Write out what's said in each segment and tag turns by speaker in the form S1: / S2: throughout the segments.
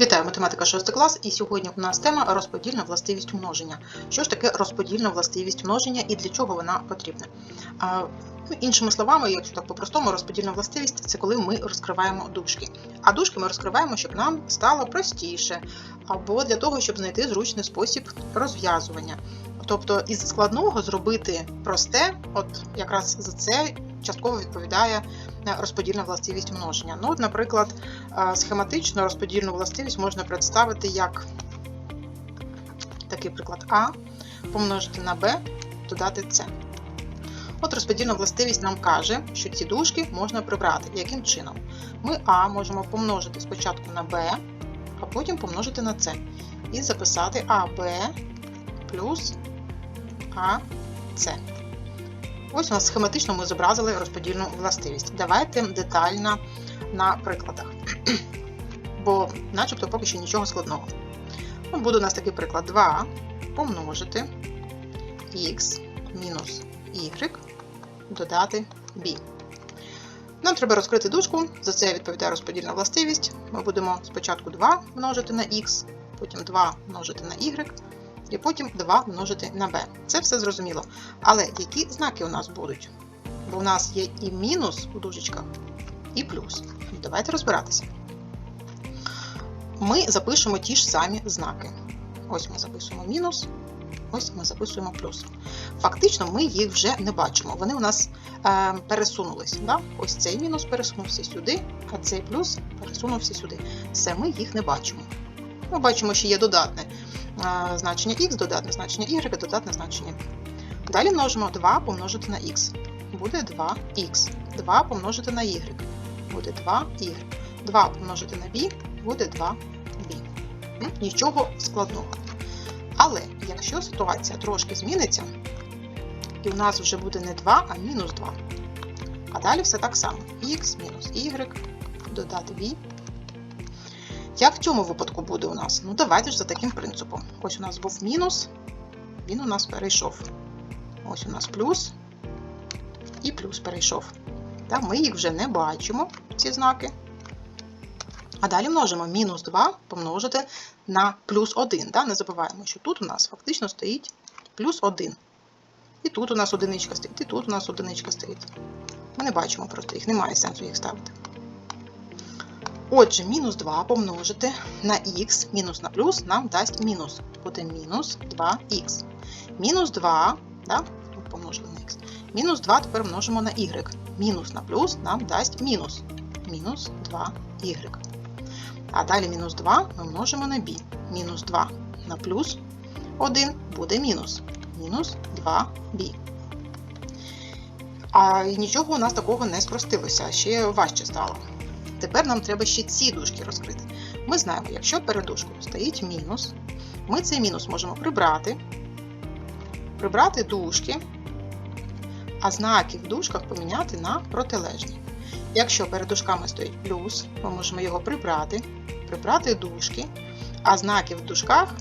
S1: Вітаю, математика 6 клас, і сьогодні у нас тема розподільна властивість множення. Що ж таке розподільна властивість множення і для чого вона потрібна? Ну, іншими словами, якщо так по-простому, розподільна властивість це коли ми розкриваємо дужки. А дужки ми розкриваємо, щоб нам стало простіше, або для того, щоб знайти зручний спосіб розв'язування. Тобто із складного зробити просте, от якраз за це частково відповідає е, розподільна властивість множення. Ну, от, наприклад, е, схематично розподільну властивість можна представити як такий приклад А помножити на Б, додати С. От розподільна властивість нам каже, що ці дужки можна прибрати. Яким чином? Ми А можемо помножити спочатку на Б, а потім помножити на С. І записати АБ плюс АС. Ось у нас схематично ми зобразили розподільну властивість. Давайте детально на прикладах. Бо, начебто, поки що нічого складного. Ну, Буде у нас такий приклад 2 помножити х мінус y додати b. Нам треба розкрити дужку, за це відповідає розподільна властивість. Ми будемо спочатку 2 множити на х, потім 2 множити на y, і потім 2 множити на b. Це все зрозуміло. Але які знаки у нас будуть? Бо у нас є і мінус у дужечках, і плюс. Давайте розбиратися. Ми запишемо ті ж самі знаки. Ось ми записуємо мінус, ось ми записуємо плюс. Фактично, ми їх вже не бачимо. Вони у нас е, пересунулись. Да? Ось цей мінус пересунувся сюди, а цей плюс пересунувся сюди. Все, ми їх не бачимо. Ми бачимо, що є додатне е, значення х, додатне значення y, додатне значення. Далі множимо 2 помножити на х. Буде 2х. 2 помножити на y. Буде 2y. 2 помножити на b буде 2b. Нічого складного. Але якщо ситуація трошки зміниться, і у нас вже буде не 2, а мінус 2. А далі все так само. х мінус y додати b. Як в цьому випадку буде у нас? Ну, давайте ж за таким принципом. Ось у нас був мінус, він у нас перейшов. Ось у нас плюс і плюс перейшов. Так, ми їх вже не бачимо, ці знаки. А далі множимо мінус 2 помножити на плюс 1. Да? Не забуваємо, що тут у нас фактично стоїть плюс 1. І тут у нас одиничка стоїть, і тут у нас одиничка стоїть. Ми не бачимо просто їх, немає сенсу їх ставити. Отже, мінус 2 помножити на х, мінус на плюс нам дасть мінус. Буде мінус 2х. Мінус 2, да? помножили на х. Мінус 2 тепер множимо на y. Мінус на плюс нам дасть мінус. Мінус 2y. А далі мінус 2 ми множимо на b. Мінус 2 на плюс 1 буде мінус. Мінус 2b. А нічого у нас такого не спростилося, ще важче стало. Тепер нам треба ще ці дужки розкрити. Ми знаємо, якщо перед дужкою стоїть мінус, ми цей мінус можемо прибрати, прибрати дужки, а знаки в дужках поміняти на протилежні. Якщо перед дужками стоїть плюс, ми можемо його прибрати, прибрати дужки, а знаки в дужках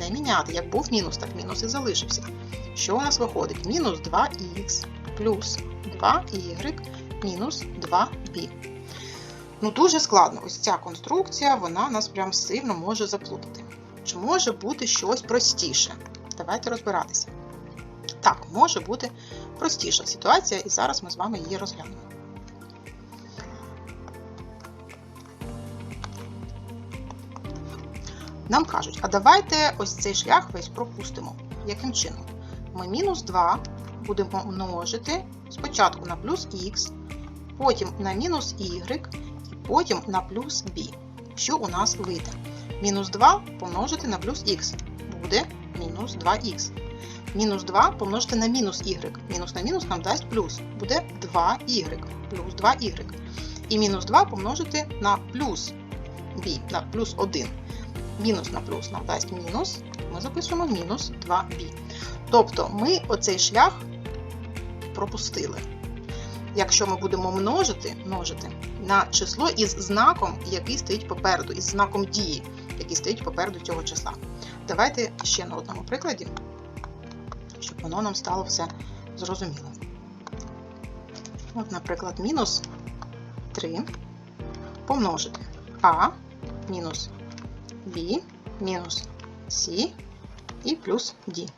S1: не міняти. Як був мінус, так мінус і залишився. Що у нас виходить? Мінус 2х плюс 2y мінус 2b. Ну, дуже складно. Ось ця конструкція, вона нас прям сильно може заплутати. Чи може бути щось простіше? Давайте розбиратися. Так, може бути простіша ситуація, і зараз ми з вами її розглянемо. Нам кажуть, а давайте ось цей шлях весь пропустимо. Яким чином? Ми мінус 2 будемо множити спочатку на плюс х, потім на мінус y, потім на плюс b. Що у нас вийде? Мінус 2 помножити на плюс х буде мінус 2х. Мінус 2 помножити на мінус y. Мінус на мінус нам дасть плюс. Буде 2y плюс 2y. І мінус 2 помножити на плюс b, на плюс 1. Мінус на плюс нам дасть мінус. Ми записуємо мінус 2b. Тобто ми оцей шлях пропустили. Якщо ми будемо множити, множити на число із знаком, який стоїть попереду, із знаком дії, який стоїть попереду цього числа. Давайте ще на одному прикладі, щоб воно нам стало все зрозуміло. От, наприклад, мінус 3 помножити а мінус b мінус c і плюс d.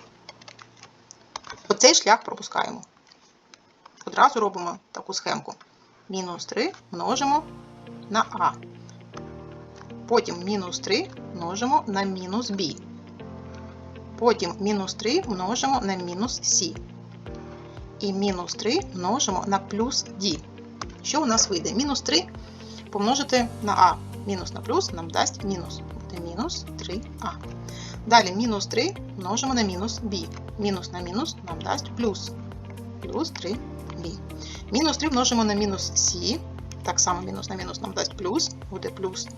S1: Оцей шлях пропускаємо. Одразу робимо таку схемку. Мінус 3 множимо на а. Потім мінус 3 множимо на мінус b. Потім мінус 3 множимо на мінус c. І мінус 3 множимо на плюс d. Що у нас вийде? Мінус 3 помножити на а. Мінус на плюс нам дасть мінус. Буде мінус 3а. Далі мінус 3 множимо на мінус b. Мінус на мінус нам дасть плюс. Плюс 3b. Мінус 3 множимо на мінус c. Так само мінус на мінус нам дасть плюс. Буде плюс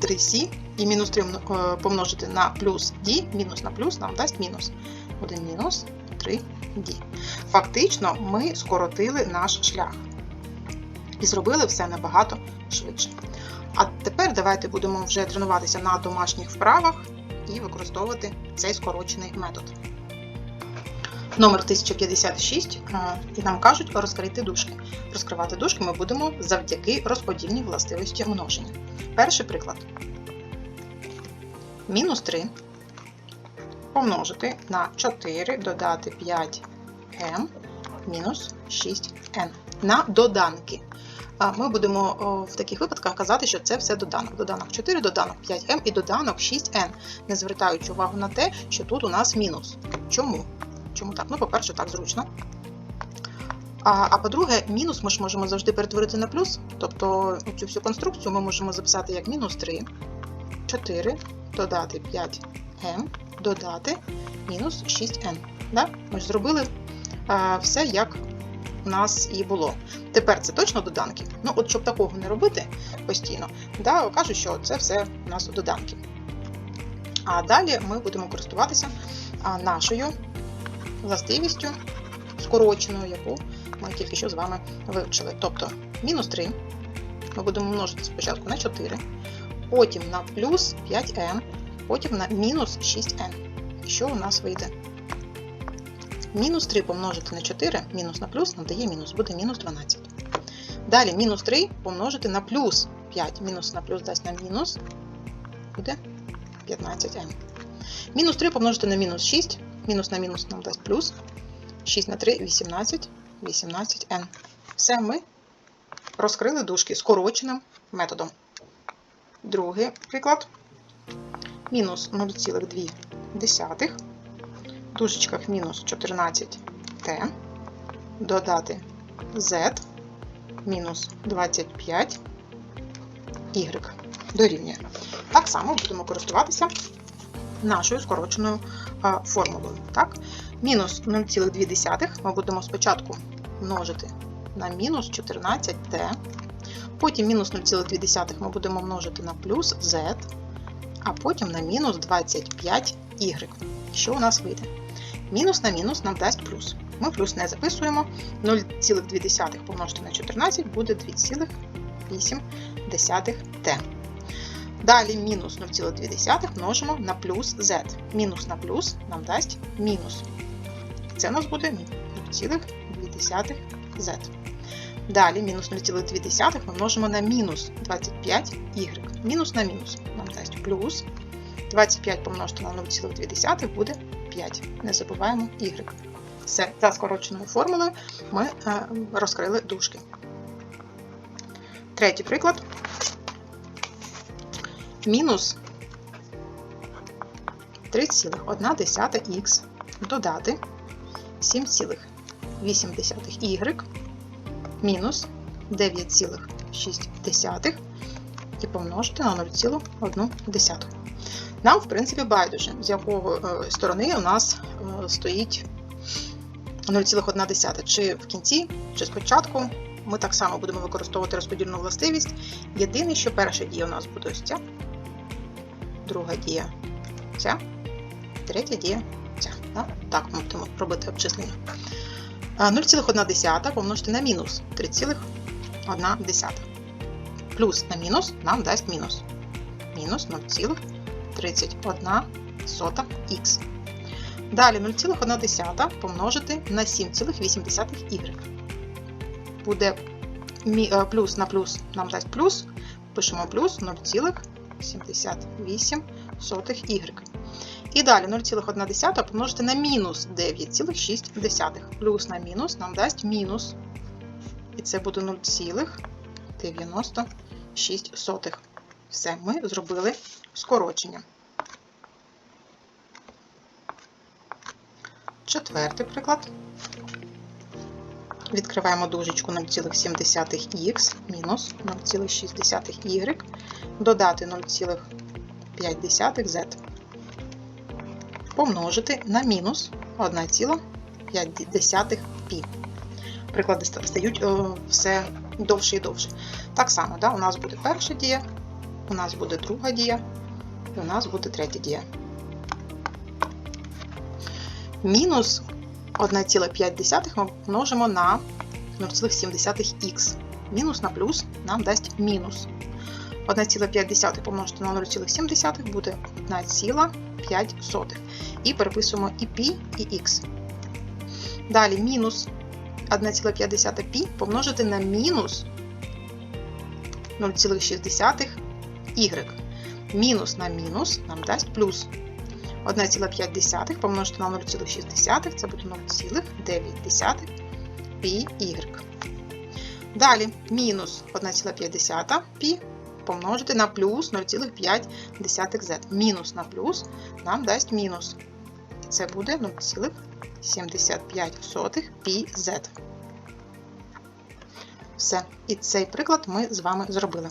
S1: 3c. І мінус 3 е, помножити на плюс d. Мінус на плюс нам дасть мінус. Буде мінус 3d. Фактично, ми скоротили наш шлях. І зробили все набагато швидше. А тепер давайте будемо вже тренуватися на домашніх вправах і використовувати цей скорочений метод. Номер 1056, е, і нам кажуть розкрити дужки. Розкривати дужки ми будемо завдяки розподільній властивості множення. Перший приклад. Мінус 3 помножити на 4 додати 5m мінус 6n на доданки. Ми будемо в таких випадках казати, що це все доданок. Доданок 4, доданок 5m і доданок 6n, не звертаючи увагу на те, що тут у нас мінус. Чому? Чому так? Ну, по-перше, так зручно. А, а по-друге, мінус ми ж можемо завжди перетворити на плюс. Тобто цю всю конструкцію ми можемо записати як мінус 3, 4, додати 5m, додати мінус 6n. Да? Ми ж зробили а, все, як у нас і було. Тепер це точно доданки. Ну, от щоб такого не робити постійно, да, кажу, що це все у нас доданки. А далі ми будемо користуватися нашою властивістю скороченою, яку ми тільки що з вами вивчили. Тобто мінус 3 ми будемо множити спочатку на 4, потім на плюс 5m, потім на мінус 6n. Що у нас вийде? Мінус 3 помножити на 4, мінус на плюс нам дає мінус, буде мінус 12. Далі мінус 3 помножити на плюс 5, мінус на плюс дасть нам мінус, буде 15m. Мінус 3 помножити на мінус 6, мінус на мінус нам дасть плюс. 6 на 3 18, 18n. Все ми розкрили дужки скороченим методом. Другий приклад. Мінус 0,2. В дужечках мінус 14t. Додати z мінус 25 y дорівнює. Так само будемо користуватися нашою скороченою формулою. Так? Мінус 0,2 ми будемо спочатку множити на мінус 14t, потім мінус 0,2 ми будемо множити на плюс z, а потім на мінус 25y. Що у нас вийде? Мінус на мінус нам дасть плюс. Ми плюс не записуємо. 0,2 помножити на 14 буде 2,8t. Далі мінус 0,2 множимо на плюс z. Мінус на плюс нам дасть мінус. Це у нас буде 0,2z. Далі мінус 0,2 ми множимо на мінус 25y. Мінус на мінус нам дасть плюс. 25 помножити на 0,2 буде 5. Не забуваємо y. Все, за скороченою формулою ми е, розкрили дужки. Третій приклад. Мінус 3,1х додати 7,8y мінус 9,6 і помножити на 0,1. Нам, в принципі, байдуже, з якого е, сторони у нас е, стоїть 0,1. Чи в кінці, чи спочатку. Ми так само будемо використовувати розподільну властивість. Єдине, що перша дія у нас буде ось ця, друга дія ця, третя дія ця. Так, ми будемо робити обчислення. 0,1 помножити на мінус 3,1. Плюс на мінус нам дасть мінус. Мінус 0,31х. Далі 0,1 помножити на 7,8y. Буде плюс на плюс нам дасть плюс. Пишемо плюс 0,78 y. І далі 0,1 помножити на мінус 9,6. Плюс на мінус нам дасть мінус. І це буде 0,96. Все, ми зробили скорочення. Четвертий приклад. Відкриваємо дужечку 0,7х мінус 0,6y, додати 0,5z, помножити на мінус 1,5π. Приклади стають е, все довше і довше. Так само, да, у нас буде перша дія, у нас буде друга дія, і у нас буде третя дія. Мінус 1,5 ми множимо на 0,7х. Мінус на плюс нам дасть мінус. 1,5 помножити на 0,7 буде 1,5. І переписуємо і π, і х. Далі мінус 1,5 π помножити на мінус 0,6 y. Мінус на мінус нам дасть плюс. 1,5 помножити на 0,6, це буде 0,9 πy. Далі мінус 1,5 π помножити на плюс 0,5 z. Мінус на плюс нам дасть мінус. І Це буде 0,75 πz. Все. І цей приклад ми з вами зробили.